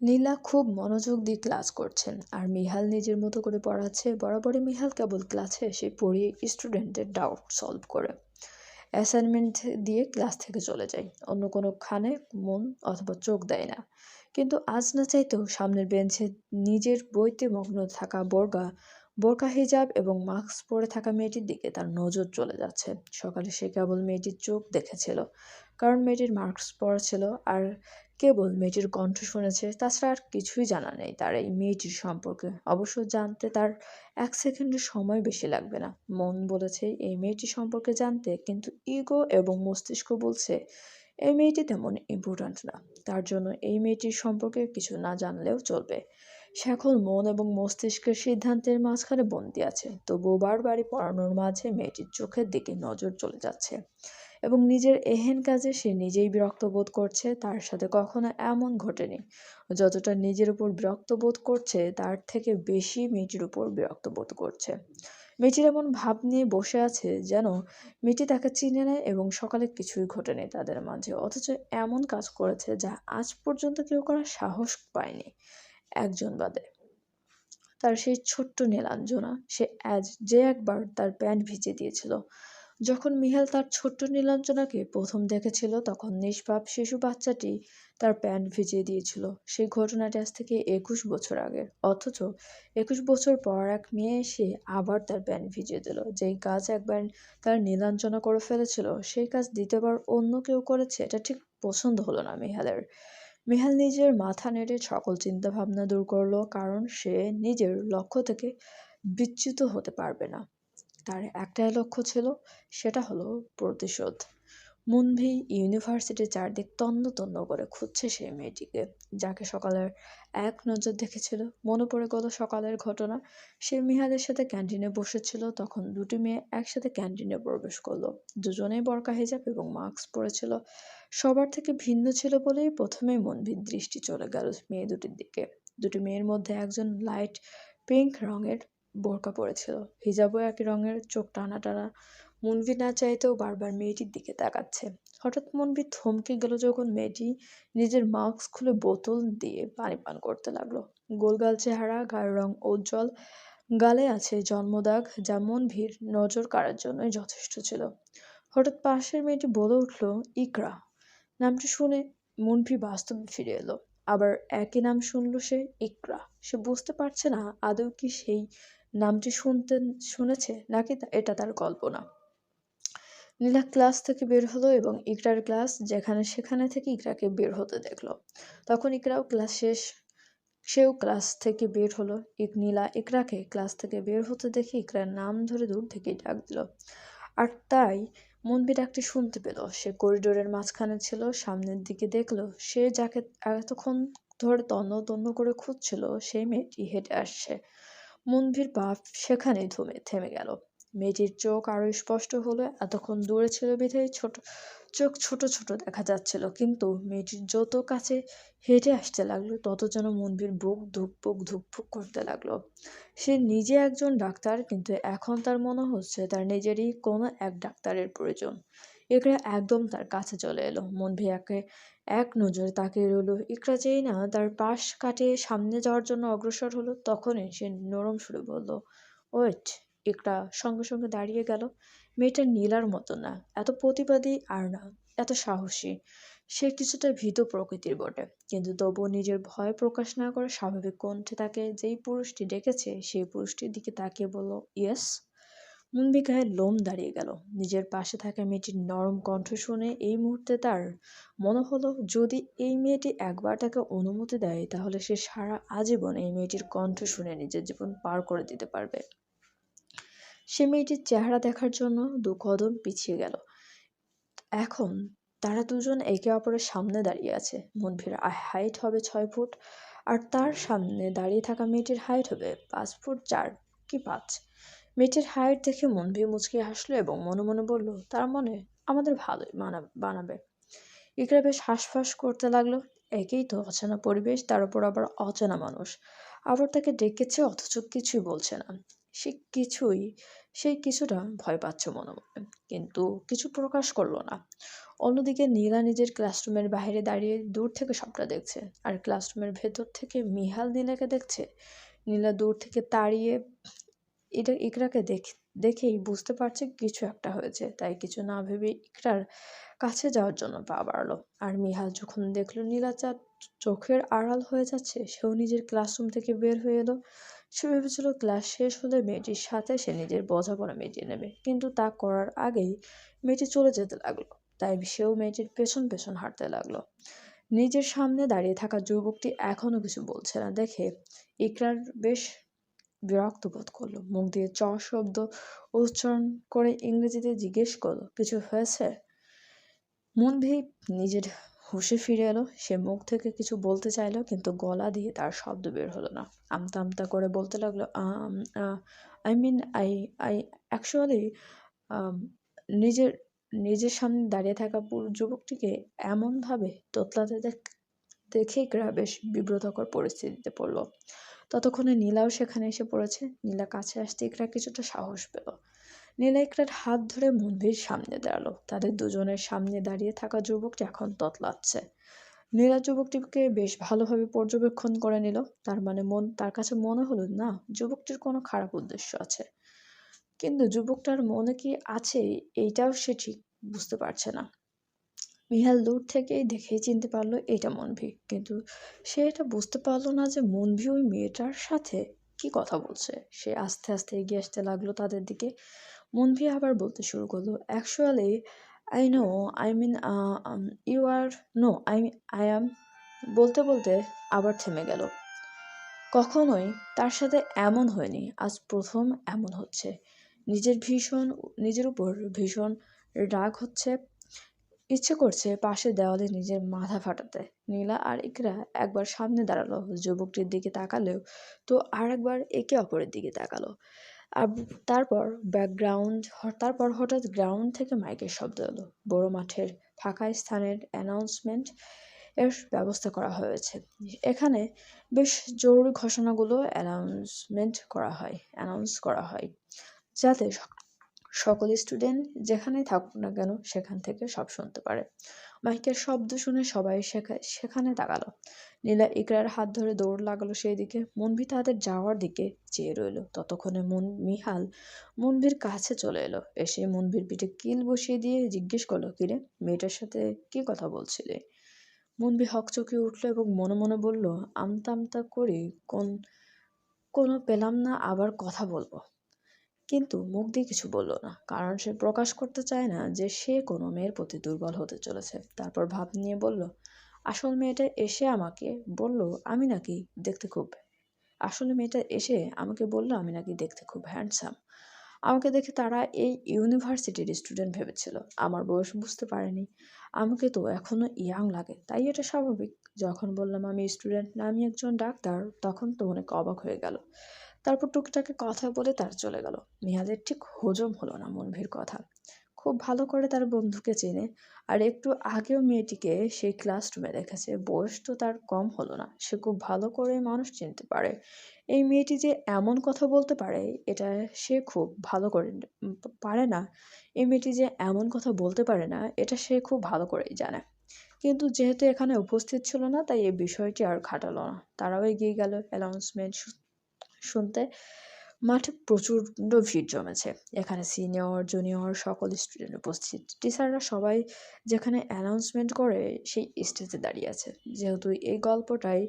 নীলা খুব মনোযোগ দিয়ে ক্লাস করছেন আর মিহাল নিজের মতো করে পড়াচ্ছে। বরাবরই মিহাল কেবল ক্লাসে এসে পড়িয়ে স্টুডেন্টদের ডাউট সলভ করে। অ্যাসাইনমেন্ট দিয়ে ক্লাস থেকে চলে যায়। অন্য কোনো খানে মন অথবা চোখ দেয় না। কিন্তু আজ না চাইতেও সামনের বেঞ্চে নিজের বইতে মগ্ন থাকা বোরগা বোরকা, হিজাব এবং মাস্ক পরে থাকা মেয়েটির দিকে তার নজর চলে যাচ্ছে। সকালে সে কেবল মেয়েটির চোখ দেখেছিল, কারণ মেয়েটির মাস্ক পরা ছিল আর কেবল মেয়েটির কণ্ঠ শুনেছে। তাছাড়া আর কিছুই জানা নেই তার এই মেয়েটির সম্পর্কে। অবশ্য জানতে তার এক সেকেন্ডের সময় বেশি লাগবে না। মন বলেছে এই মেয়েটি সম্পর্কে জানতে, কিন্তু ইগো এবং মস্তিষ্ক বলছে, এই মেয়েটি তেমন ইম্পর্ট্যান্ট না। তার জন্য এই মেয়েটির সম্পর্কে কিছু না জানলেও চলবে। এখন মন এবং মস্তিষ্কের সিদ্ধান্তের মাঝখানে বন্দি আছে। তবুও বারবারই পড়ানোর মাঝে মেয়েটির চোখের দিকে নজর চলে যাচ্ছে এবং নিজের এহেন কাজে সে নিজেই বিরক্ত বোধ করছে, তার সাথে কখনো এমন ঘটেনি। যতটা নিজের উপর বিরক্ত বোধ করছে, তার থেকে বেশি মেয়েটির উপর বিরক্ত বোধ করছে। মেয়েটির এমন ভাব নিয়ে বসে আছে যেন মেয়েটি তাকে চিনে নেয় এবং সকালে কিছুই ঘটেনি তাদের মাঝে, অথচ এমন কাজ করেছে যা আজ পর্যন্ত কেউ করার সাহস পায়নি। একজন বাদে। তার সেই ছোট্ট নীলাঞ্জনা সে আজ যে একবার তার প্যান্ট ভিজে দিয়েছিল। যখন মিহাল তার ছোট্ট নীলাঞ্জনাকে প্রথম দেখেছিল, তখন নিষ্পাপ শিশু বাচ্চাটি তার প্যান্ট ভিজিয়ে দিয়েছিল। সেই ঘটনাটি আজ থেকে একুশ বছর আগে। অথচ একুশ বছর পর এক মেয়ে এসে আবার তার প্যান্ট ভিজিয়ে দিল। যেই কাজ একবার তার নীলাঞ্জনা করে ফেলেছিল, সেই কাজ দ্বিতীয়বার অন্য কেউ করেছে, এটা ঠিক পছন্দ হলো না মিহালের। মিহাল নিজের মাথা নেড়ে সকল চিন্তা ভাবনা দূর করল, কারণ সে নিজের লক্ষ্য থেকে বিচ্যুত হতে পারবে না। তার একটাই লক্ষ্য ছিল, সেটা হলো প্রতিশোধ। মুনভি ইউনিভার্সিটির চারদিক তন্ন তন্ন করে খুঁজছে সেই মেয়েটিকে, যাকে সকালের এক নজর দেখেছিল। মনে পড়ে গেল সকালের ঘটনা। সে মিহালের সাথে ক্যান্টিনে বসেছিল, তখন দুটি মেয়ে একসাথে ক্যান্টিনে প্রবেশ করল। দুজনেই বরকা হিজাব এবং মাস্ক পরেছিল। সবার থেকে ভিন্ন ছিল বলেই প্রথমে মনভির দৃষ্টি চলে গেল মেয়ে দুটির দিকে। দুটি মেয়ের মধ্যে একজন লাইট পিঙ্ক রঙের বোরকা পরেছিল। হিজাবও একই রঙের, চোখ টানা টানা। মনভি না চাইতেও বারবার মেয়েটির দিকে তাকাচ্ছে। হঠাৎ মনভি থমকে গেল যখন মেয়েটি নিজের মাস্ক খুলে বোতল দিয়ে পানি পান করতে লাগল। গোলগাল চেহারা, গায়ের রং উজ্জ্বল। গালে আছে জন্মদাগ, যা মনভির নজর কাড়ার জন্যই যথেষ্ট ছিল। হঠাৎ পাশের মেয়েটি বলে উঠল, ইকরা। নামটি শুনে মনভি বাস্তবে ফিরে এলো। আবার একই নাম শুনল সে ইকরা। সে বুঝতে পারছে না আদৌ কি সেই নামটি শুনতেন, শুনেছে নাকি এটা তার কল্পনা। নীলা ক্লাস থেকে বের হলো এবং ইকরার ক্লাস যেখানে সেখানে থেকে ইকরাকে বের হতে দেখল। তখন ইকরাও ক্লাস শেষ, সেও ক্লাস থেকে বের হলো। ইক নীলা ইকরাকে ক্লাস থেকে বের হতে দেখে ইকরার নাম ধরে দূর থেকেই ডাক দিল। আর তাই মনবি ডাকটি শুনতে পেল। সে করিডোরের মাঝখানে ছিল, সামনের দিকে দেখল, সে যাকে এতক্ষণ ধরে তন্ন তন্ন করে খুঁজছিল, সেই মেয়েটি হেঁটে আসছে। মনভির পা সেখানেই থেমে গেল। মেয়েটির চোখ আরও স্পষ্ট হলো। এতক্ষণ দূরে ছিল বিধায় ছোট, চোখ ছোট ছোট দেখা যাচ্ছিল। কিন্তু মেয়েটির যত কাছে হেঁটে আসতে লাগল, তত যেন মনভির বুক ধুকপুক ধুকপুক করতে লাগল। সে নিজে একজন ডাক্তার, কিন্তু এখন তার মনে হচ্ছে তার নিজেরই কোনো এক ডাক্তারের প্রয়োজন। ইকরা একদম তার কাছে চলে এলো। মনভি একে, এক নজরে তাকিয়ে রইল। ইকরা যেই না তার পাশ কাটিয়ে সামনে যাওয়ার জন্য অগ্রসর হলো, তখনই সে নরম সুরে বলল, ওয়েট ইকরা সঙ্গে সঙ্গে দাঁড়িয়ে গেল। মেয়েটা নীলার মতো না, এত প্রতিবাদী আর না, এত সাহসী। সে কিছুটা ভীত প্রকৃতির বটে, কিন্তু তবুও নিজের ভয় প্রকাশ না করে স্বাভাবিক কণ্ঠে তাকে যেই পুরুষটি ডেকেছে, সেই পুরুষটির দিকে তাকিয়ে বলল, ইয়েস? মুনবি গায়ে লোম দাঁড়িয়ে গেল। নিজের পাশে থাকা মেয়েটির নরম কণ্ঠ শুনে এই মুহূর্তে তার মনে হলো, যদি এই মেয়েটি একবার তাকে অনুমতি দেয়, তাহলে সে সারা আজীবন এই মেয়েটির কণ্ঠ শুনে নিজের জীবন পার করে দিতে পারবে। সে মেয়েটির চেহারা দেখার জন্য দু কদম পিছিয়ে গেল। এখন তারা দুজন একে অপরের সামনে দাঁড়িয়ে আছে। মনভির হাইট হবে ছয় ফুট আর তার সামনে দাঁড়িয়ে থাকা মেয়েটির হাইট হবে পাঁচ ফুট চার কি পাঁচ। মেয়েটির হাইট দেখে মনভি মুচকি হাসলো এবং মনে মনে বলল, তার মনে আমাদের ভালোই মানা বানাবে ইকরা বেশ হাঁসফাঁস করতে লাগল। একেই তো অচেনা পরিবেশ, তার উপর আবার অচেনা মানুষ। আবার তাকে ডেকেছে, অথচ কিছুই বলছে না। সে কিছুই সেই কিছুটা ভয় পাচ্ছে মনে মনে। কিন্তু কিছু প্রকাশ করল না। অন্যদিকে নীলা নিজের ক্লাসরুমের বাইরে দাঁড়িয়ে দূর থেকে সবটা দেখছে। আর ক্লাসরুমের ভেতর থেকে মিহাল নীলাকে দেখছে। নীলা দূর থেকে তাড়িয়ে এটা ইকরাকে দেখ, দেখেই বুঝতে পারছে কিছু একটা হয়েছে। তাই কিছু না ভেবে ইকরার কাছে যাওয়ার জন্য পা বাড়লো। আর মিহাল যখন দেখল নীলা নীলাচাঁদ চোখের আড়াল হয়ে যাচ্ছে, সেও নিজের ক্লাসরুম থেকে বের হয়ে এলো। সে ভেবেছিল ক্লাস শেষ হলে মেয়েটির সাথে সে নিজের বোঝাপড়া মিটিয়ে নেবে। কিন্তু তা করার আগেই মেয়েটি চলে যেতে লাগল। তাই সেও মেয়েটির পেছন পেছন হাঁটতে লাগল। নিজের সামনে দাঁড়িয়ে থাকা যুবকটি এখনও কিছু বলছে না দেখে ইকরার বেশ বিরক্ত বোধ করল। মুখ দিয়ে চ শব্দ উচ্চারণ করে ইংরেজিতে জিজ্ঞেস করল, কিছু হয়েছে? মনভি নিজের হুশে ফিরে এলো। সে মুখ থেকে কিছু বলতে চাইলো, কিন্তু গলা দিয়ে তার শব্দ বের হলো না। আমতা আমতা করে বলতে লাগল I mean I I actually নিজের নিজের সামনে দাঁড়িয়ে থাকা যুবকটিকে এমনভাবে তোতলাতে দেখ ইকরা বেশ বিব্রতকর পরিস্থিতিতে পড়ল। ততক্ষণে নীলাও সেখানে এসে পড়েছে। নীলা কাছে আসতে ইকরা কিছুটা সাহস পেল। নীলা ইকরার হাত ধরে মন্দির সামনে দাঁড়াল। তাদের দুজনের সামনে দাঁড়িয়ে থাকা যুবকটি এখন ততলাচ্ছে নীলা যুবকটিকে বেশ ভালোভাবে পর্যবেক্ষণ করে নিল। তার মানে মন, তার কাছে মনে হলো, না, যুবকটির কোনো খারাপ উদ্দেশ্য আছে। কিন্তু যুবকটার মনে কি আছে, এইটাও সে ঠিক বুঝতে পারছে না। মিহাল দূর থেকেই দেখেই চিনতে পারল, এটা মনভি। কিন্তু সে এটা বুঝতে পারল না যে মনভি ওই মেয়েটার সাথে কি কথা বলছে। সে আস্তে আস্তে এগিয়ে আসতে লাগল তাদের দিকে। মনভি আবার বলতে শুরু করল actually I know I mean you are know I I am বলতে বলতে আবার থেমে গেল। কখনোই তার সাথে এমন হয়নি, আজ প্রথম এমন হচ্ছে। নিজের ভীষণ, নিজের উপর ভীষণ রাগ হচ্ছে, ইচ্ছে করছে পাশে দেওয়ালে নিজের মাথা ফাটাতে। নীলা আর ইকরা একবার সামনে দাঁড়াল, যুবকটির দিকে তাকালেও তো আর একবার একে অপরের দিকে তাকালো। আর তারপর ব্যাকগ্রাউন্ড তারপর হঠাৎ গ্রাউন্ড থেকে মাইকের শব্দ এলো। বড় মাঠের ফাঁকা স্থানের অ্যানাউন্সমেন্ট এর ব্যবস্থা করা হয়েছে। এখানে বেশ জরুরি ঘোষণাগুলো অ্যানাউন্সমেন্ট করা হয় অ্যানাউন্স করা হয়। যাতে সকল স্টুডেন্ট যেখানেই থাকুক না কেন সেখান থেকে সব শুনতে পারে। মাইকের শব্দ শুনে সবাই সেখানে তাকালো। নীলা ইকরার হাত ধরে দৌড় লাগালো সেই দিকে মনভি তাদের যাওয়ার দিকে চেয়ে রইল। ততক্ষণে মন মিহাল মনভির কাছে চলে এলো। এসে মনভির পিঠে কিল বসিয়ে দিয়ে জিজ্ঞেস করল, কিরে, মেয়েটার সাথে কি কথা বলছিলে? মনভি হকচকে উঠল এবং মনে মনে বলল, আমতা আমতা করে কোন, কোনো পেলাম না, আবার কথা বলব। কিন্তু মুখ দিয়ে কিছু বলল না, কারণ সে প্রকাশ করতে চায় না যে সে কোনো মেয়ের প্রতি দুর্বল হতে চলেছে। তারপর ভাব নিয়ে বলল আসল মেয়েটা এসে আমাকে বলল, আমি নাকি দেখতে খুব আসলে মেয়েটা এসে আমাকে বলল, আমি নাকি দেখতে খুব হ্যান্ডসাম আমাকে দেখে তারা এই ইউনিভার্সিটির স্টুডেন্ট ভেবেছিল। আমার বয়স বুঝতে পারেনি। আমাকে তো এখনও ইয়াং লাগে, তাই এটা স্বাভাবিক। যখন বললাম, আমি স্টুডেন্ট না, আমি একজন ডাক্তার, তখন তো অনেক অবাক হয়ে গেল। তারপর টুকটাকে কথা বলে তার চলে গেল। মিহাদের ঠিক হজম হলো না মনভীর কথা। খুব ভালো করে তার বন্ধুকে চেনে। আর একটু আগেও মেয়েটিকে সেই ক্লাসরুমে দেখেছে। বয়স তো তার কম হলো না। সে খুব ভালো করে মানুষ চিনতে পারে। এই মেয়েটি যে এমন কথা বলতে পারে, এটা সে খুব ভালো করে পারে না। এই মেয়েটি যে এমন কথা বলতে পারে না, এটা সে খুব ভালো করেই জানে। কিন্তু যেহেতু এখানে উপস্থিত ছিল না, তাই এই বিষয়টি আর খাটালো না। তারাও এগিয়ে গেল অ্যানাউন্সমেন্ট শুনতে। মাঠে প্রচণ্ড ভিড় জমেছে। এখানে সিনিয়র জুনিয়র সকল স্টুডেন্ট উপস্থিত। টিচাররা সবাই যেখানে অ্যানাউন্সমেন্ট করে সেই স্টেজে দাঁড়িয়ে আছে। যেহেতু এই গল্পটাই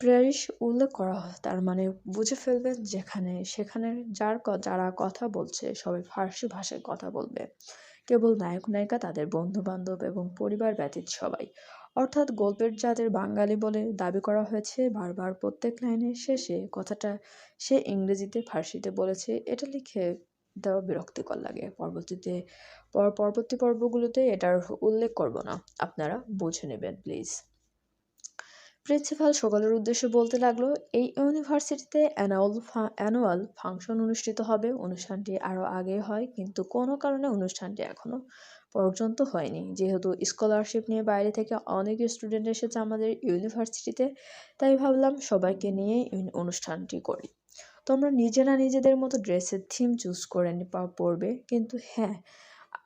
প্রেরিস উল্লেখ করা হয়, তার মানে বুঝে ফেলবেন যেখানে সেখানে যার যারা কথা বলছে, সবাই ফার্সি ভাষায় কথা বলবে। কেবল নায়ক নায়িকা তাদের বন্ধু বান্ধব এবং পরিবার ব্যতীত সবাই। অর্থাৎ গল্পের যাদের বাঙালি বলে দাবি করা হয়েছে, বারবার প্রত্যেক লাইনের শেষে কথাটা সে ইংরেজিতে, ফার্সিতে বলেছে, এটা লিখে দেওয়া বিরক্তিকর লাগে। পরবর্তীতে, পর, পরবর্তী পর্বগুলোতে এটার উল্লেখ করব না। আপনারা বুঝে নেবেন, প্লিজ। প্রিন্সিপাল সকলের উদ্দেশ্যে বলতে লাগল, এই ইউনিভার্সিটিতে অ্যানুয়াল অ্যানুয়াল ফাংশন অনুষ্ঠিত হবে। অনুষ্ঠানটি আরও আগে হয়, কিন্তু কোনো কারণে অনুষ্ঠানটি এখনও পর্যন্ত হয়নি। যেহেতু স্কলারশিপ নিয়ে বাইরে থেকে অনেক স্টুডেন্ট এসেছে আমাদের ইউনিভার্সিটিতে তাই ভাবলাম সবাইকে নিয়ে অনুষ্ঠানটি করি। তোমরা নিজেরা নিজেদের মতো ড্রেসের থিম চুজ করে পড়বে কিন্তু হ্যাঁ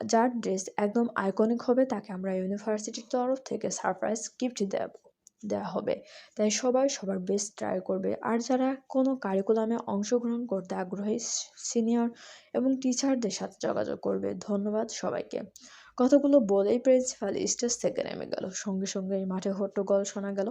যার ড্রেস একদম আইকনিক হবে তাকে আমরা ইউনিভার্সিটির তরফ থেকে সারপ্রাইজ গিফট দেব। দেওয়া হবে। তাই সবাই সবার বেস্ট ট্রাই করবে। আর যারা কোনো কারিকুলামে অংশগ্রহণ করতে আগ্রহী সিনিয়র এবং টিচারদের সাথে যোগাযোগ করবে। ধন্যবাদ সবাইকে। কথাগুলো বলেই প্রিন্সিপাল স্টেজ থেকে নেমে গেল। সঙ্গে সঙ্গে মাঠে হট্টগোল শোনা গেল।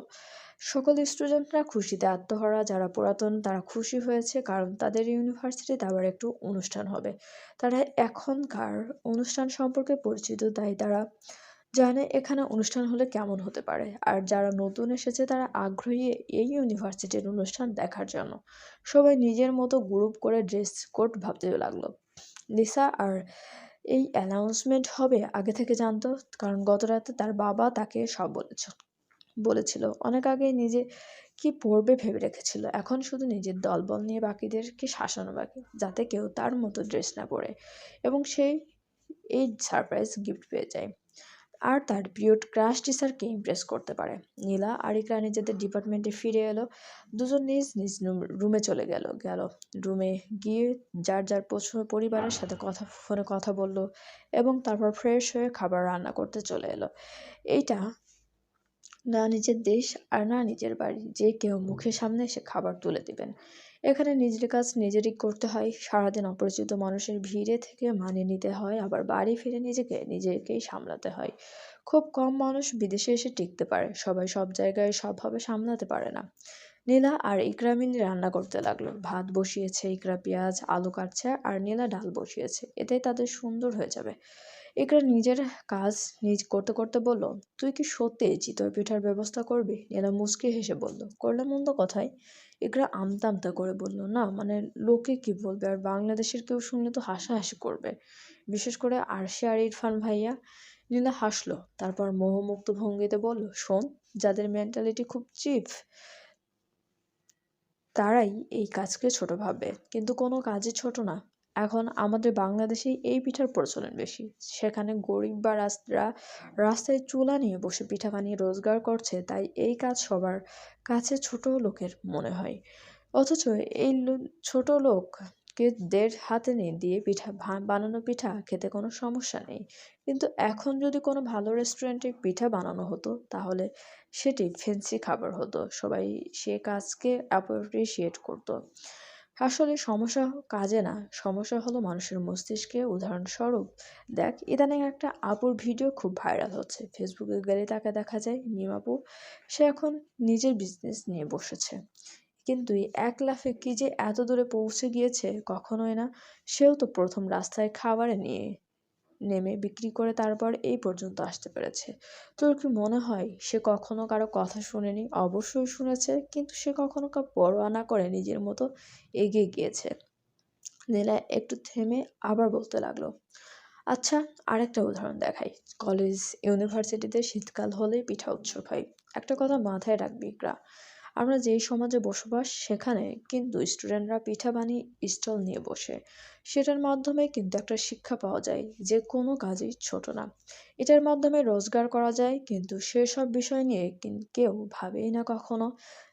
সকল স্টুডেন্টরা খুশিতে আত্মহারা, যারা পুরাতন তারা খুশি হয়েছে কারণ তাদের ইউনিভার্সিটিতে আবার একটু অনুষ্ঠান হবে। তারা এখনকার অনুষ্ঠান সম্পর্কে পরিচিত, তাই তারা জানে এখানে অনুষ্ঠান হলে কেমন হতে পারে। আর যারা নতুন এসেছে, তারা আগ্রহী এই ইউনিভার্সিটির অনুষ্ঠান দেখার জন্য। সবাই নিজের মতো গ্রুপ করে ড্রেস কোড ভাবতে লাগল। লিসা, আর এই অ্যানাউন্সমেন্ট হবে আগে থেকে জানতো, কারণ গত রাতে তার বাবা তাকে সব বলেছে, বলেছিল। অনেক আগে নিজে কি পড়বে ভেবে রেখেছিল। এখন শুধু নিজের দলবল নিয়ে বাকিদেরকে শাসানো বাকি, যাতে কেউ তার মতো ড্রেস না পরে। এবং সেই, এই সারপ্রাইজ গিফট পেয়ে যায়। আর তার প্রিয় ক্রাশ টিচারকে ইমপ্রেস করতে পারে। নীলা আর ইকরা নিজেদের ডিপার্টমেন্টে ফিরে এলো। দুজন নিজ নিজ রুমে চলে গেল গেল। রুমে গিয়ে যার যার পরিবারের সাথে কথা ফোনে কথা বলল এবং তারপর ফ্রেশ হয়ে খাবার রান্না করতে চলে এলো। এইটা না নিজের দেশ আর না নিজের বাড়ি। যে কেউ মুখের সামনে এসে খাবার তুলে দিবেন। এখানে নিজের কাজ নিজেরই করতে হয়। সারাদিন অপরিচিত মানুষের ভিড়ে থেকে মানিয়ে নিতে হয়, আবার বাড়ি ফিরে নিজেকে নিজেকেই সামলাতে হয়। খুব কম মানুষ বিদেশে এসে টিকতে পারে, সবাই সব জায়গায় সবভাবে সামলাতে পারে না। নীলা আর ইকরা মিলি রান্না করতে লাগল। ভাত বসিয়েছে, ইকরা পেঁয়াজ, আলু কাটছে আর নীলা ডাল বসিয়েছে। এতে তাদের সুন্দর হয়ে যাবে। ইকরা নিজের কাজ নিজ করতে করতে বলল, তুই কি সত্যি চিতই পিঠার ব্যবস্থা করবি? নীলা মুচকি হেসে বলল, করলে মন্দ কথায় ইকরা আমতা আমতা করে বলল, না মানে লোকে কি বলবে? আর বাংলাদেশের কেউ শুনলে তো হাসাহাসি করবে। বিশেষ করে আরশি আর ইরফান ভাইয়া নীলা হাসলো, তারপর মোহমুক্ত ভঙ্গিতে বলল, শোন, যাদের মেন্টালিটি খুব চিপ, তারাই এই কাজকে ছোট ভাববে কিন্তু কোনো কাজই ছোট না। এখন আমাদের বাংলাদেশেই এই পিঠার প্রচলন বেশি। সেখানে গরিব বা রাস্তা, রাস্তায় চুলা নিয়ে বসে পিঠা বানিয়ে রোজগার করছে, তাই এই কাজ সবার কাছে ছোট লোকের মনে হয়। অথচ এই ছোট লোককে দেড় হাতে নিয়ে দিয়ে পিঠা বানানো পিঠা খেতে কোনো সমস্যা নেই। কিন্তু এখন যদি কোনো ভালো রেস্টুরেন্টে পিঠা বানানো হতো, তাহলে সেটি ফেন্সি খাবার হতো। সবাই সে কাজকে অ্যাপ্রিসিয়েট করতো। আসলে সমস্যা কাজে না। সমস্যা হলো মানুষের মস্তিষ্কে উদাহরণস্বরূপ, দেখ, ইদানিং একটা আপুর ভিডিও খুব ভাইরাল হচ্ছে। ফেসবুকে গেলে তাকে দেখা যায় মিমাপু সে এখন নিজের বিজনেস নিয়ে বসেছে। কিন্তু এক লাফে কি যে এত দূরে পৌঁছে গিয়েছে, কখনোই না। সেও তো প্রথম রাস্তায় খাবারে নিয়ে নেমে বিক্রি করে তারপর এই পর্যন্ত আসতে পেরেছে। তোর কি মনে হয় সে কখনো কারও কথা শুনেনি? অবশ্যই শুনেছে, কিন্তু সে কখনো কারও পরোয়া না করে নিজের মতো এগিয়ে গিয়েছে। নীলা একটু থেমে আবার বলতে লাগল আচ্ছা আরেকটা উদাহরণ দেখাই। কলেজ, ইউনিভার্সিটিতে শীতকাল হলেই পিঠা উৎসব হয়। একটা কথা মাথায় রাখবি গ্রা আমরা যেই সমাজে বসবাস, সেখানে কিন্তু স্টুডেন্টরা পিঠা বানিয়ে স্টল নিয়ে বসে। সেটার মাধ্যমে কিন্তু একটা শিক্ষা পাওয়া যায়, যে কোনো কাজই ছোট না। এটার মাধ্যমে রোজগার করা যায়, কিন্তু সেসব বিষয় নিয়ে কেউ ভাবেই না কখনো।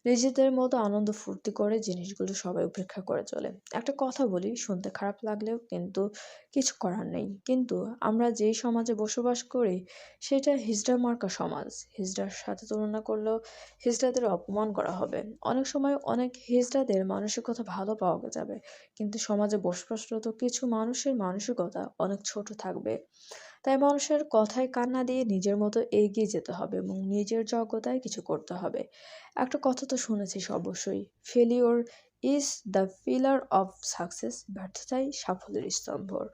নিজেদের মতো আনন্দ ফুর্তি করে জিনিসগুলো সবাই উপেক্ষা করে চলে। একটা কথা বলি, শুনতে খারাপ লাগলেও কিন্তু কিছু করার নেই। কিন্তু আমরা যেই সমাজে বসবাস করি, সেটা হিজড়া মার্কা সমাজ। হিজড়ার সাথে তুলনা করলেও হিজড়াদের অপমান করা হবে। অনেক সময় অনেক হিজড়াদের মানসিকতা ভালো পাওয়া যাবে, কিন্তু সমাজে বসবাসরত কিছু মানুষের মানসিকতা অনেক ছোট থাকবে। তাই মানুষের কথায় কান্না দিয়ে নিজের মতো এগিয়ে যেতে হবে এবং নিজের যোগ্যতায় কিছু করতে হবে। একটা কথা তো শুনেছিস অবশ্যই failure is the pillar of success ব্যর্থতাই সাফল্যের স্তম্ভর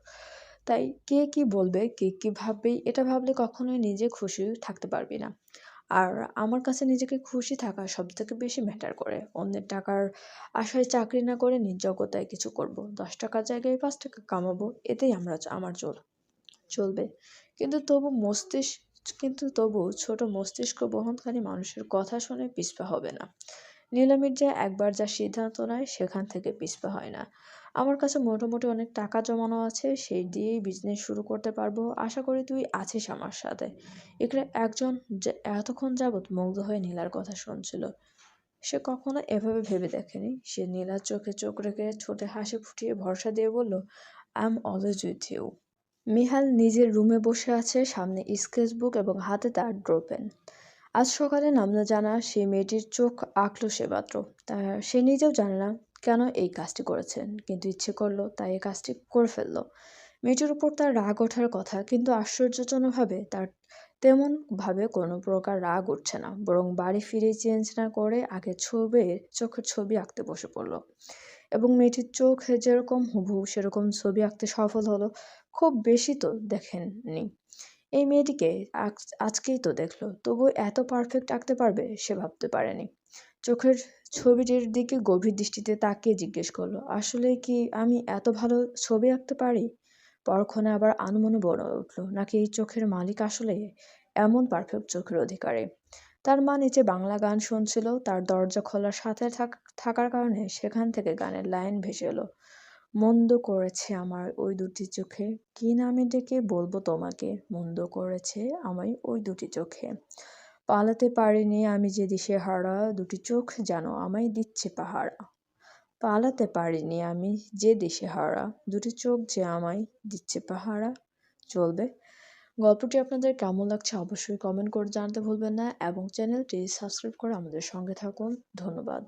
তাই কে কি বলবে, কে কি ভাববে এটা ভাবলে কখনোই নিজে খুশি থাকতে পারবি না। আর আমার কাছে নিজেকে খুশি থাকা সব থেকে বেশি ম্যাটার করে। অন্যের টাকার আশায় চাকরি না করে নিজ কিছু করব। দশ টাকার জায়গায় পাঁচ টাকা কামাবো এতেই আমরা আমার চল চলবে। কিন্তু তবু মস্তিষ্ক কিন্তু তবু ছোট মস্তিষ্ক বহনকারী মানুষের কথা শুনে পিছপা হবে না। নীলা মির্জা একবার যা সিদ্ধান্ত নেয়, সেখান থেকে পিছপা হয় না। আমার কাছে মোটামুটি অনেক টাকা জমানো আছে, সেই দিয়েই বিজনেস শুরু করতে পারব। আশা করি তুই আছিস আমার সাথে। এখানে একজন যে এতক্ষণ যাবৎ মুগ্ধ হয়ে নীলার কথা শুনছিল, সে কখনো এভাবে ভেবে দেখেনি। সে নীলার চোখে চোখ রেখে ছোটে হাসি ফুটিয়ে ভরসা দিয়ে বলল I am always with you Mihal নিজের রুমে বসে আছে, সামনে স্কেচবুক এবং হাতে তার ড্র পেন আজ সকালে নামনা জানা সেই মেয়েটির চোখ আঁকলো সে মাত্র। তা সে নিজেও জানে না কেন এই কাজটি করেছেন? কিন্তু ইচ্ছে করল তাই এই কাজটি করে ফেলল। মেয়েটির উপর তার রাগ ওঠার কথা, কিন্তু আশ্চর্যজনকভাবে তার তেমনভাবে কোনো প্রকার রাগ উঠছে না, বরং বাড়ি ফিরে চেঞ্জ না করে আগে ছবি, চোখের ছবি আঁকতে বসে পড়ল। এবং মেয়েটির চোখ যেরকম হুবহু, সেরকম ছবি আঁকতে সফল হলো, খুব বেশি তো দেখেননি। এই মেয়েটিকে আজকেই তো দেখল তবু এত পারফেক্ট আঁকতে পারবে সে ভাবতে পারেনি। চোখের ছবিটির দিকে গভীর দৃষ্টিতে তাকিয়ে জিজ্ঞেস করল, আসলে কি আমি এত ভালো ছবি আঁকতে পারি? পরক্ষণে আবার আনুমনে বড় উঠল, নাকি এই চোখের মালিক আসলে এমন পারফেক্ট চোখের অধিকারী? তার মা নিচে বাংলা গান শুনছিল, তার দরজা খোলার সাথে থাকার কারণে সেখান থেকে গানের লাইন ভেসে এলো, মন্দ করেছে আমার ওই দুটি চোখে, কি নামে ডেকে বলব তোমাকে? মন্দ করেছে আমায় ওই দুটি চোখে। পালাতে পারিনি আমি যে দিশে হারা দুটি চোখ যেন আমায় দিচ্ছে পাহারা। পালাতে পারিনি আমি যে দিশে হারা দুটি চোখ যে আমায় দিচ্ছে পাহারা। চলবে। গল্পটি আপনাদের কেমন লাগছে অবশ্যই কমেন্ট করে জানাতে ভুলবেন না এবং চ্যানেলটি সাবস্ক্রাইব করে আমাদের সঙ্গে থাকুন। ধন্যবাদ।